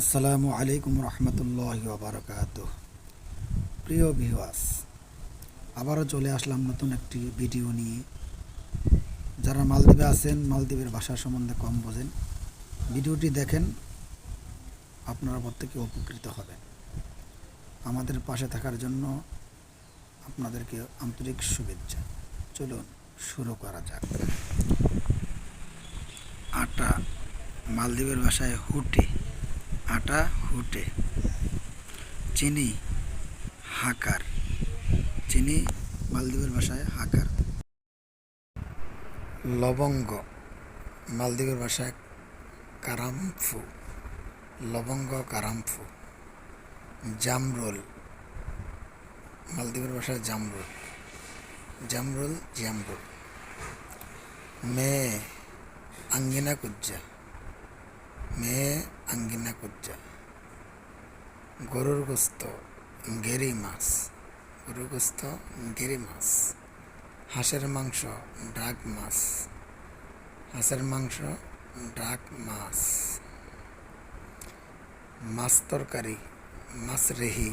আসসালামু আলাইকুম রহমতুল্লাহ বারকাত প্রিয় ভিওয়াস আবারও চলে আসলাম নতুন একটি ভিডিও নিয়ে। যারা মালদ্বীপে আছেন, মালদ্বীপের ভাষা সম্বন্ধে কম বোঝেন, ভিডিওটি দেখেন, আপনারা প্রত্যেকে উপকৃত হবেন। আমাদের পাশে থাকার জন্য আপনাদেরকে আন্তরিক শুভেচ্ছা। চলুন শুরু করা যাক। আটা মালদ্বীপের ভাষায় হুটে। আটা হুটে চিনি হাকার। চিনি মালদ্বীপের ভাষায় হাকার। লবঙ্গ মালদ্বীপের ভাষায় কারামফু। লবঙ্গ, কারামফু। জামরুল মালদ্বীপের ভাষায় জামরুল। জামরুল জামরুল মেয়ে আঙ্গিনা কুজ্জা। মেয়ে আঙ্গিনা কুজ্জা। গরুর গোস্ত, গেরি মাছ। গরুর গোস্ত, গেরি মাছ। হাঁসের মাংস, ডাক মাছ। হাঁসের মাংস, ডাক মাছ। মাছ তরকারি, মাছ রেহি।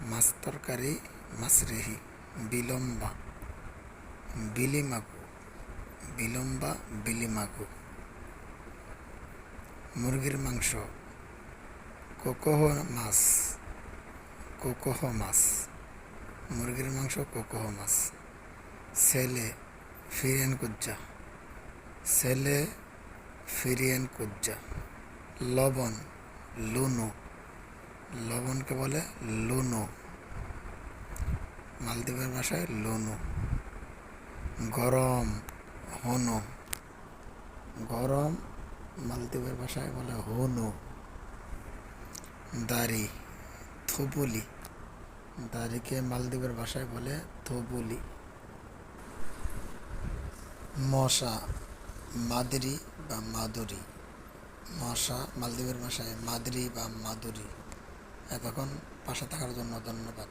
মাছ তরকারি, মাছ রেহি। বিলম্বা। বিলিমাগু। বিলম্বা, বিলিমাগু। মুরগির মাংস। কোকোহ মাছ। কোকোহ মাছ। মুরগির মাংস, কোকোহ মাছ। ছেলে ফিরিয়ান কুজ্জা। ছেলে ফিরিয়ান কুজ্জা। লবণ, লুনো। লবণকে বলে লুনো। মালদ্বীপের ভাষায় লুনো। গরম, হনো। গরম মালদ্বীপের ভাষায় বলে হনু, দাড়ি, থুবুলি। দাড়িকে মালদ্বীপের ভাষায় বলে থুবুলি। মশা, মাদুরি বা মাদুরি। মশা মালদ্বীপের ভাষায় মাদুরি বা মাদুরি। এতক্ষণ পাশে থাকার জন্য ধন্যবাদ।